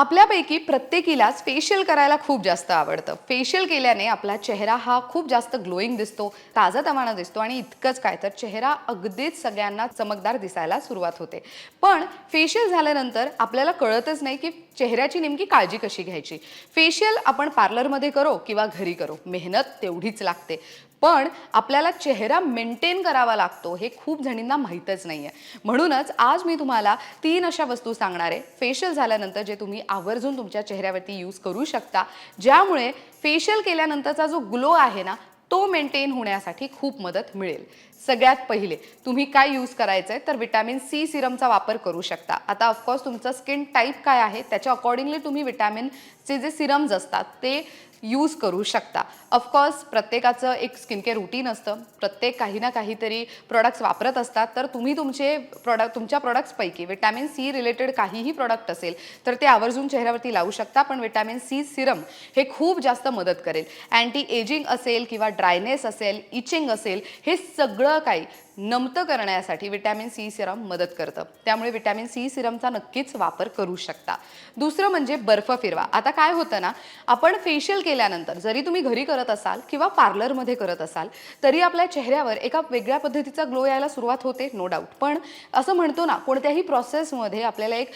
आपल्यापैकी प्रत्येकीलाच फेशियल करायला खूप जास्त आवडतं. फेशियल केल्याने आपला चेहरा हा खूप जास्त ग्लोईंग दिसतो ताजातवाना दिसतो आणि इतकंच काय तर चेहरा अगदीच सगळ्यांना चमकदार दिसायला सुरुवात होते. पण फेशियल झाल्यानंतर आपल्याला कळतच नाही की चेहऱ्याची नेमकी काळजी कशी घ्यायची. फेशियल आपण पार्लरमध्ये करो किंवा घरी करो. मेहनत तेवढीच लागते. पण आपल्याला चेहरा मेंटेन करावा लागतो हे खूप जणींना माहीतच नाही आहे म्हणूनच आज मी तुम्हाला तीन अशा वस्तू सांगणार आहे. फेशियल झाल्यानंतर जे तुम्ही आवर्जून तुमच्या चेहऱ्यावरती यूज करू शकता ज्यामुळे फेशियल केल्यानंतरचा जो ग्लो आहे ना तो मेंटेन होण्यासाठी खूप मदत मिळेल. सगळ्यात पहिले तुम्ही काय यूज करायचं आहे तर विटॅमिन सी सिरमचा वापर करू शकता. आता ऑफकोर्स तुमचं स्किन टाईप काय आहे त्याच्या अकॉर्डिंगली तुम्ही विटॅमिनचे जे सिरम्स असतात ते यूज करू शकता. ऑफकोर्स प्रत्येकाचं एक स्किन केअर रुटीन असतं. प्रत्येक काही ना काहीतरी प्रॉडक्ट्स वापरत असतात तर तुम्ही तुमचे प्रॉडक्ट तुमच्या प्रॉडक्ट्सपैकी विटॅमिन सी रिलेटेड काहीही प्रॉडक्ट असेल तर ते आवर्जून चेहऱ्यावरती लावू शकता पण विटॅमिन सी सिरम हे खूप जास्त मदत करेल. अँटी एजिंग असेल किंवा ड्रायनेस असेल इचिंग असेल हे सगळं काही नमतं करण्यासाठी विटॅमिन सी सिरम मदत करतं. त्यामुळे विटॅमिन सी सिरमचा नक्कीच वापर करू शकता. दुसरं म्हणजे बर्फ फिरवा. आता काय होतं ना आपण फेशियल केल्यानंतर जरी तुम्ही घरी करत असाल किंवा पार्लरमध्ये करत असाल तरी आपल्या चेहऱ्यावर एका वेगळ्या पद्धतीचा ग्लो यायला सुरुवात होते नो डाऊट पण असं म्हणतो ना कोणत्याही प्रोसेसमध्ये आपल्याला एक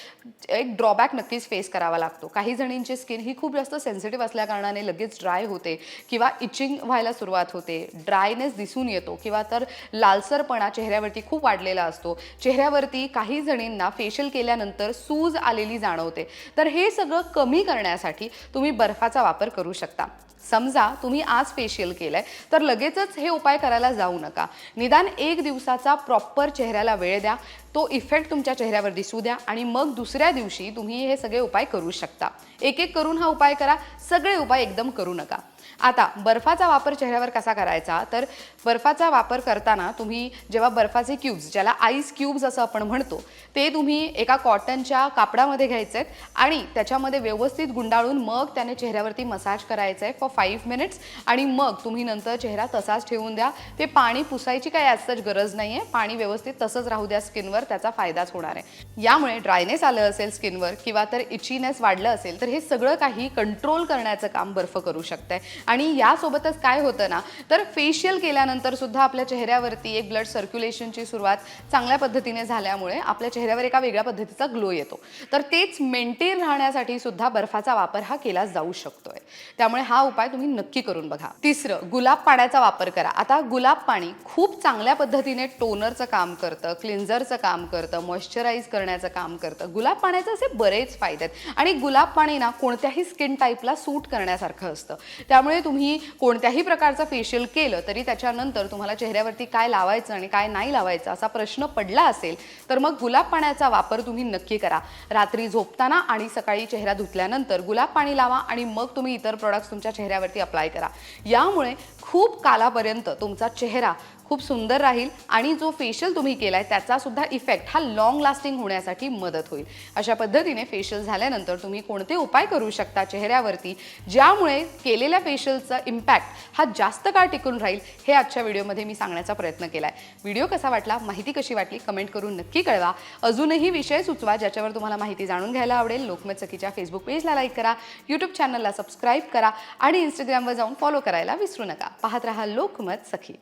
एक ड्रॉबॅक नक्कीच फेस करावा लागतो. काही जणींची स्किन ही खूप जास्त सेन्सिटिव्ह असल्याकारणाने लगेच ड्राय होते किंवा इचिंग व्हायला सुरुवात होते. ड्रायनेस दिसून येतो किंवा तर लालसरपणा चेहऱ्यावरती खूप वाढलेला असतो. चेहऱ्यावरती काही जणींना फेशियल केल्यानंतर सूज आलेली जाणवते. तर हे सगळं कमी करण्यासाठी तुम्ही बर्फाचा वापर करू शकता. समजा तुम्ही आज फेशियल केलंय तर लगेचच हे उपाय करायला जाऊ नका. निदान एक दिवसाचा प्रॉपर चेहऱ्याला वेळ द्या. तो इफेक्ट तुमच्या चेहऱ्यावर दिसू द्या आणि मग दुसऱ्या दिवशी तुम्ही हे सगळे उपाय करू शकता. एक एक करून हा उपाय करा. सगळे उपाय एकदम करू नका. आता बर्फाचा वापर चेहऱ्यावर कसा करायचा? तर बर्फाचा वापर करताना तुम्ही जेव्हा बर्फाचे क्यूब्स ज्याला आईस क्यूब्स असं आपण म्हणतो ते तुम्ही एका कॉटनच्या कापडामध्ये घ्यायचे आहेत आणि त्याच्यामध्ये व्यवस्थित गुंडाळून मग त्याने चेहऱ्यावरती मसाज करायचा आहे फॉर फाईव्ह मिनिट्स आणि मग तुम्ही नंतर चेहरा तसाच ठेवून द्या. ते पाणी पुसायची काही असंच गरज नाही आहे पाणी व्यवस्थित तसंच राहू द्या स्किनवर त्याचा फायदाच होणार आहे. यामुळे ड्रायनेस आलं असेल स्किनवर किंवा तर इचीनेस वाढलं असेल तर हे सगळं काही कंट्रोल करण्याचं काम बर्फ करू शकतंय. आणि यासोबतच काय होतं ना तर फेशियल केल्यानंतर सुद्धा आपल्या चेहऱ्यावरती एक ब्लड सर्क्युलेशनची सुरुवात चांगल्या पद्धतीने झाल्यामुळे आपल्या चेहऱ्यावर एका वेगळ्या पद्धतीचा ग्लो येतो. तर तेच मेंटेन राहण्यासाठी सुद्धा बर्फाचा वापर हा केला जाऊ शकतोय. त्यामुळे हा उपाय तुम्ही नक्की करून बघा. तिसरं गुलाब पाण्याचा वापर करा. आता गुलाब पाणी खूप चांगल्या पद्धतीने टोनरचं काम करतं क्लिन्झरचं काम करतं मॉइश्चराईज करण्याचं काम करतं. गुलाब पाण्याचे असे बरेच फायदे आहेत. आणि गुलाब पाणी ना कोणत्याही स्किन टाईपला सूट करण्यासारखं असतं. त्यामुळे त्यामुळे तुम्ही कोणत्याही प्रकारचं फेशियल केलं तरी त्याच्यानंतर तुम्हाला चेहऱ्यावरती काय लावायचं आणि काय नाही लावायचं असा प्रश्न पडला असेल तर मग गुलाब पाण्याचा वापर तुम्ही नक्की करा. रात्री झोपताना आणि सकाळी चेहरा धुतल्यानंतर गुलाब पाणी लावा आणि मग तुम्ही इतर प्रोडक्ट्स तुमच्या चेहऱ्यावरती अप्लाय करा. यामुळे खूप कालापर्यंत तुमचा चेहरा खूप सुंदर राहील आणि जो फेशियल तुम्ही केला आहे त्याचासुद्धा इफेक्ट हा लॉंग लास्टिंग होण्यासाठी मदत होईल. अशा पद्धतीने फेशियल झाल्यानंतर तुम्ही कोणते उपाय करू शकता चेहऱ्यावरती ज्यामुळे केलेल्या फेशियलचा इम्पॅक्ट हा जास्त काळ टिकून राहील हे आजच्या व्हिडिओमध्ये मी सांगण्याचा प्रयत्न केला आहे व्हिडिओ कसा वाटला माहिती कशी वाटली कमेंट करून नक्की कळवा. अजूनही विषय सुचवा ज्याच्यावर तुम्हाला माहिती जाणून घ्यायला आवडेल लोकमत सखीच्या फेसबुक पेजला लाईक करा यूट्यूब चॅनलला सबस्क्राईब करा आणि इंस्टाग्रामवर जाऊन फॉलो करायला विसरू नका. पाहत राहा लोकमत सखी